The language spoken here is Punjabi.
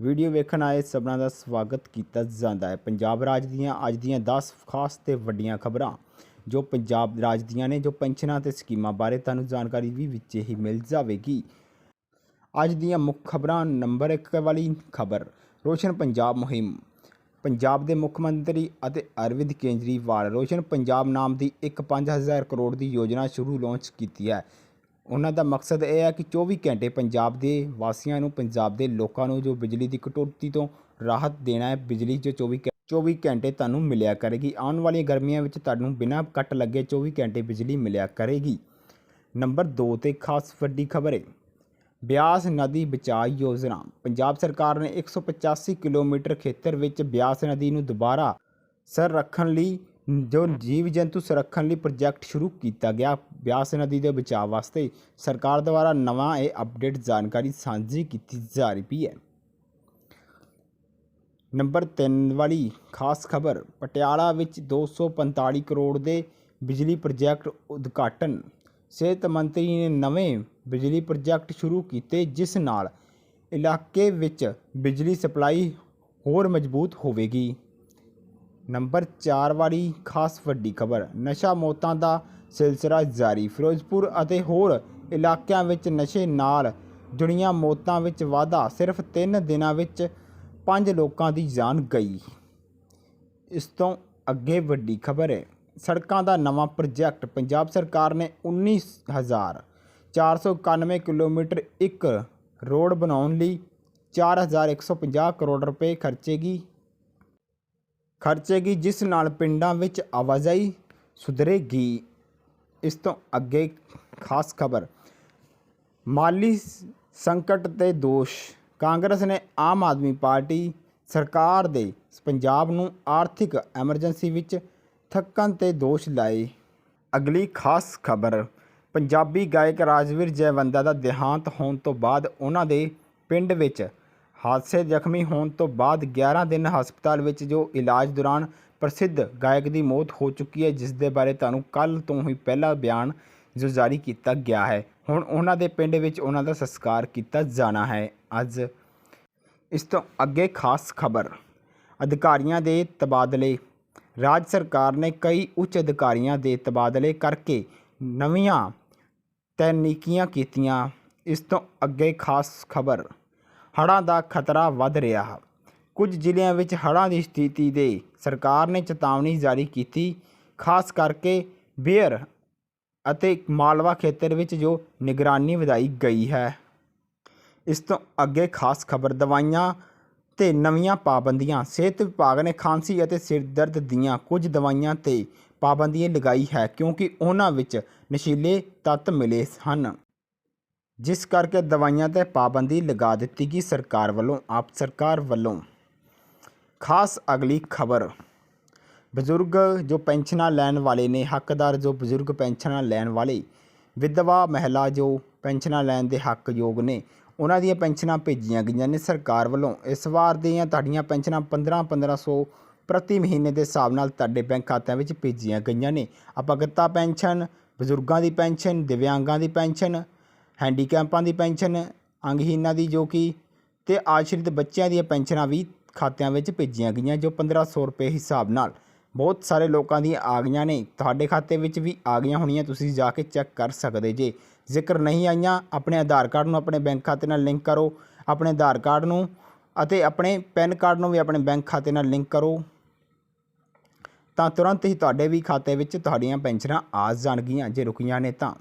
ਵੀਡੀਓ ਵੇਖਣ ਆਏ ਸਭਨਾਂ ਦਾ ਸਵਾਗਤ ਕੀਤਾ ਜਾਂਦਾ ਹੈ। ਪੰਜਾਬ ਰਾਜ ਦੀਆਂ ਅੱਜ ਦੀਆਂ 10 ਖਾਸ ਤੇ ਵੱਡੀਆਂ ਖਬਰਾਂ, ਜੋ ਪੰਜਾਬ ਰਾਜ ਦੀਆਂ ਨੇ, ਜੋ ਪੈਨਸ਼ਨਾਂ ਤੇ ਸਕੀਮਾਂ ਬਾਰੇ ਤੁਹਾਨੂੰ ਜਾਣਕਾਰੀ ਵੀ ਵਿੱਚ ਹੀ ਮਿਲ ਜਾਵੇਗੀ। ਅੱਜ ਦੀਆਂ ਮੁੱਖ ਖਬਰਾਂ, ਨੰਬਰ 1 ਵਾਲੀ ਖਬਰ, ਰੋਸ਼ਨ ਪੰਜਾਬ ਮੁਹਿੰਮ, ਪੰਜਾਬ ਦੇ ਮੁੱਖ ਮੰਤਰੀ ਅਤੇ ਅਰਵਿੰਦ ਕੇਜਰੀਵਾਲ ਰੋਸ਼ਨ ਪੰਜਾਬ ਨਾਮ ਦੀ ਇੱਕ 5000 ਕਰੋੜ ਦੀ ਯੋਜਨਾ ਸ਼ੁਰੂ ਲਾਂਚ ਕੀਤੀ ਹੈ। ਉਹਨਾਂ ਦਾ ਮਕਸਦ ਇਹ ਹੈ ਕਿ 24 ਘੰਟੇ ਪੰਜਾਬ ਦੇ ਵਾਸੀਆਂ ਨੂੰ, ਪੰਜਾਬ ਦੇ ਲੋਕਾਂ ਨੂੰ ਜੋ ਬਿਜਲੀ ਦੀ ਕਟੌਤੀ ਤੋਂ ਰਾਹਤ ਦੇਣਾ ਹੈ, ਬਿਜਲੀ ਜੋ 24 ਘੰ- 24 ਘੰਟੇ ਤੁਹਾਨੂੰ ਮਿਲਿਆ ਕਰੇਗੀ। ਆਉਣ ਵਾਲੀਆਂ ਗਰਮੀਆਂ ਵਿੱਚ ਤੁਹਾਨੂੰ ਬਿਨਾਂ ਕੱਟ ਲੱਗੇ 24 ਘੰਟੇ ਬਿਜਲੀ ਮਿਲਿਆ ਕਰੇਗੀ। ਨੰਬਰ 2 ਤੇ ਖਾਸ ਵੱਡੀ ਖਬਰ ਹੈ ਬਿਆਸ ਨਦੀ ਬਚਾਅ ਯੋਜਨਾ। ਪੰਜਾਬ ਸਰਕਾਰ ਨੇ 185 ਕਿਲੋਮੀਟਰ ਖੇਤਰ ਵਿੱਚ ਬਿਆਸ ਨਦੀ ਨੂੰ ਦੁਬਾਰਾ ਸਰ ਰੱਖਣ ਲਈ ਜੋ ਜੀਵ ਜੰਤੂ ਸੰਰਖਣ ਲਈ ਪ੍ਰੋਜੈਕਟ ਸ਼ੁਰੂ ਕੀਤਾ ਗਿਆ, ਬਿਆਸ ਨਦੀ ਦੇ ਬਚਾਅ ਵਾਸਤੇ ਸਰਕਾਰ ਦੁਆਰਾ ਨਵਾਂ ਇਹ ਅਪਡੇਟ ਜਾਣਕਾਰੀ ਸਾਂਝੀ ਕੀਤੀ ਜਾ ਰਹੀ ਹੈ। ਨੰਬਰ 3 ਵਾਲੀ ਖਾਸ ਖਬਰ, ਪਟਿਆਲਾ ਵਿੱਚ 245 ਕਰੋੜ ਦੇ ਬਿਜਲੀ ਪ੍ਰੋਜੈਕਟ ਉਦਘਾਟਨ। ਸਿਹਤ ਮੰਤਰੀ ਨੇ ਨਵੇਂ ਬਿਜਲੀ ਪ੍ਰੋਜੈਕਟ ਸ਼ੁਰੂ ਕੀਤੇ, ਜਿਸ ਨਾਲ ਇਲਾਕੇ ਵਿੱਚ ਬਿਜਲੀ ਸਪਲਾਈ ਹੋਰ ਮਜ਼ਬੂਤ ਹੋਵੇਗੀ। ਨੰਬਰ 4 ਵਾਲੀ ਖਾਸ ਵੱਡੀ ਖਬਰ, ਨਸ਼ਾ ਮੌਤਾਂ ਦਾ ਸਿਲਸਿਲਾ ਜਾਰੀ, ਫਿਰੋਜ਼ਪੁਰ ਅਤੇ ਹੋਰ ਇਲਾਕਿਆਂ ਵਿੱਚ ਨਸ਼ੇ ਨਾਲ ਜੁੜੀਆਂ ਮੌਤਾਂ ਵਿੱਚ ਵਾਧਾ, ਸਿਰਫ 3 ਦਿਨਾਂ ਵਿੱਚ 5 ਲੋਕਾਂ ਦੀ ਜਾਨ ਗਈ। ਇਸ ਤੋਂ ਅੱਗੇ ਵੱਡੀ ਖਬਰ ਹੈ, ਸੜਕਾਂ ਦਾ ਨਵਾਂ ਪ੍ਰੋਜੈਕਟ, ਪੰਜਾਬ ਸਰਕਾਰ ਨੇ 19491 ਕਿਲੋਮੀਟਰ ਇੱਕ ਰੋਡ ਬਣਾਉਣ ਲਈ 4150 ਕਰੋੜ ਰੁਪਏ ਖਰਚੇਗੀ। ਖਰਚੇਗੀ, ਜਿਸ ਨਾਲ ਪਿੰਡਾਂ ਵਿੱਚ ਆਵਾਜਾਈ ਸੁਧਰੇਗੀ। ਇਸ ਤੋਂ ਅੱਗੇ ਖਾਸ ਖਬਰ, ਮਾਲੀ ਸੰਕਟ ਤੇ ਦੋਸ਼। ਕਾਂਗਰਸ ਨੇ ਆਮ ਆਦਮੀ ਪਾਰਟੀ ਸਰਕਾਰ ਦੇ ਪੰਜਾਬ ਨੂੰ ਆਰਥਿਕ ਐਮਰਜੈਂਸੀ ਵਿੱਚ ਥੱਕਣ ਤੇ ਦੋਸ਼ ਲਾਏ। ਅਗਲੀ ਖਾਸ ਖਬਰ, ਪੰਜਾਬੀ ਗਾਇਕ ਰਾਜਵੀਰ ਜੈਵੰਦਾ ਦਾ ਦੇਹਾਂਤ ਹੋਣ ਤੋਂ ਬਾਅਦ ਉਹਨਾਂ ਦੇ ਪਿੰਡ ਵਿੱਚ ਹਾਦਸੇ ਜ਼ਖਮੀ ਹੋਣ ਤੋਂ ਬਾਅਦ 11 ਦਿਨ ਹਸਪਤਾਲ ਵਿੱਚ ਜੋ ਇਲਾਜ ਦੌਰਾਨ ਪ੍ਰਸਿੱਧ ਗਾਇਕ ਦੀ ਮੌਤ ਹੋ ਚੁੱਕੀ ਹੈ, ਜਿਸ ਦੇ ਬਾਰੇ ਤੁਹਾਨੂੰ ਕੱਲ ਤੋਂ ਹੀ ਪਹਿਲਾ ਬਿਆਨ ਜੋ ਜਾਰੀ ਕੀਤਾ ਗਿਆ ਹੈ। ਹੁਣ ਉਹਨਾਂ ਦੇ ਪਿੰਡ ਵਿੱਚ ਉਹਨਾਂ ਦਾ ਸੰਸਕਾਰ ਕੀਤਾ ਜਾਣਾ ਹੈ। ਅੱਜ ਇਸ ਤੋਂ ਅੱਗੇ ਖਾਸ ਖਬਰ, ਅਧਿਕਾਰੀਆਂ ਦੇ ਤਬਾਦਲੇ। ਰਾਜ ਸਰਕਾਰ ਨੇ ਕਈ ਉੱਚ ਅਧਿਕਾਰੀਆਂ ਦੇ ਤਬਾਦਲੇ ਕਰਕੇ ਨਵੀਆਂ ਤੈਨੀਕੀਆਂ ਕੀਤੀਆਂ। ਇਸ ਤੋਂ ਅੱਗੇ ਖਾਸ ਖਬਰ ਹੜ੍ਹਾਂ ਦਾ ਖਤਰਾ ਵੱਧ ਰਿਹਾ ਕੁਝ ਜ਼ਿਲ੍ਹਿਆਂ ਵਿੱਚ ਹੜ੍ਹਾਂ ਦੀ ਸਥਿਤੀ ਦੇ ਸਰਕਾਰ ਨੇ ਚੇਤਾਵਨੀ ਜਾਰੀ ਕੀਤੀ, ਖਾਸ ਕਰਕੇ ਬੇਅਰ ਅਤੇ ਮਾਲਵਾ ਖੇਤਰ ਵਿੱਚ ਜੋ ਨਿਗਰਾਨੀ ਵਧਾਈ ਗਈ ਹੈ। ਇਸ ਤੋਂ ਅੱਗੇ ਖਾਸ ਖਬਰ ਦਵਾਈਆਂ ਤੇ ਨਵੀਆਂ ਪਾਬੰਦੀਆਂ। ਸਿਹਤ ਵਿਭਾਗ ਨੇ ਖਾਂਸੀ ਅਤੇ ਸਿਰ ਦਰਦ ਦੀਆਂ ਕੁਝ ਦਵਾਈਆਂ ਤੇ ਪਾਬੰਦੀ ਲਗਾਈ ਹੈ ਕਿਉਂਕਿ ਉਹਨਾਂ ਵਿੱਚ ਨਸ਼ੀਲੇ ਤੱਤ ਮਿਲੇ ਹਨ। ਜਿਸ ਕਰਕੇ ਦਵਾਈਆਂ ਤੇ ਪਾਬੰਦੀ ਲਗਾ ਦਿੱਤੀ ਗਈ ਸਰਕਾਰ ਵੱਲੋਂ, ਆਪ ਸਰਕਾਰ ਵੱਲੋਂ। ਖਾਸ ਅਗਲੀ ਖਬਰ, ਬਜ਼ੁਰਗ ਜੋ ਪੈਨਸ਼ਨਾਂ ਲੈਣ ਵਾਲੇ ਨੇ, ਹੱਕਦਾਰ ਜੋ ਬਜ਼ੁਰਗ ਪੈਨਸ਼ਨਾਂ ਲੈਣ ਵਾਲੇ, ਵਿਧਵਾ ਮਹਿਲਾ ਜੋ ਪੈਨਸ਼ਨਾਂ ਲੈਣ ਦੇ ਹੱਕ ਯੋਗ ਨੇ, ਉਹਨਾਂ ਦੀਆਂ ਪੈਨਸ਼ਨਾਂ ਭੇਜੀਆਂ ਗਈਆਂ ਨੇ ਸਰਕਾਰ ਵੱਲੋਂ। ਇਸ ਵਾਰ ਦੀਆਂ ਤੁਹਾਡੀਆਂ ਪੈਨਸ਼ਨਾਂ 15 1500 ਪ੍ਰਤੀ ਮਹੀਨੇ ਦੇ ਹਿਸਾਬ ਨਾਲ ਤੁਹਾਡੇ ਬੈਂਕ ਖਾਤਿਆਂ ਵਿੱਚ ਭੇਜੀਆਂ ਗਈਆਂ ਨੇ। ਅਪਗਤਾ ਪੈਨਸ਼ਨ, ਬਜ਼ੁਰਗਾਂ ਦੀ ਪੈਨਸ਼ਨ, ਦਿਵਿਆਂਗਾਂ ਦੀ ਪੈਨਸ਼ਨ ਹੈਂਡੀਕੈਪਾਂ ਦੀ ਪੈਨਸ਼ਨ ਅੰਗਹੀਨਾਂ ਦੀ ਜੋ ਕਿ ਤੇ ਆਸ਼ਰਿਤ ਬੱਚਿਆਂ ਦੀਆਂ ਪੈਨਸ਼ਨਾਂ ਵੀ ਖਾਤਿਆਂ ਵਿੱਚ ਭੇਜੀਆਂ ਗਈਆਂ, ਜੋ 1500 ਰੁਪਏ ਹਿਸਾਬ ਨਾਲ। ਬਹੁਤ ਸਾਰੇ ਲੋਕਾਂ ਦੀਆਂ ਆ ਗਈਆਂ ਨੇ। ਤੁਹਾਡੇ ਖਾਤੇ ਵਿੱਚ ਵੀ ਆ ਗਈਆਂ ਹੋਣੀਆਂ, ਤੁਸੀਂ ਜਾ ਕੇ ਚੈੱਕ ਕਰ ਸਕਦੇ ਜੇ। ਜ਼ਿਕਰ ਨਹੀਂ ਆਈਆਂ, ਆਪਣੇ ਆਧਾਰ ਕਾਰਡ ਨੂੰ ਆਪਣੇ ਬੈਂਕ ਖਾਤੇ ਨਾਲ ਲਿੰਕ ਕਰੋ, ਆਪਣੇ ਆਧਾਰ ਕਾਰਡ ਨੂੰ ਅਤੇ ਆਪਣੇ ਪੈਨ ਕਾਰਡ ਨੂੰ ਵੀ ਆਪਣੇ ਬੈਂਕ ਖਾਤੇ ਨਾਲ ਲਿੰਕ ਕਰੋ। ਤਾਂ ਤੁਰੰਤ ਹੀ ਤੁਹਾਡੇ ਵੀ ਖਾਤੇ ਵਿੱਚ ਤੁਹਾਡੀਆਂ ਪੈਨਸ਼ਨਾਂ ਆ ਜਾਣਗੀਆਂ, ਜੇ ਰੁਕੀਆਂ ਨੇ ਤਾਂ।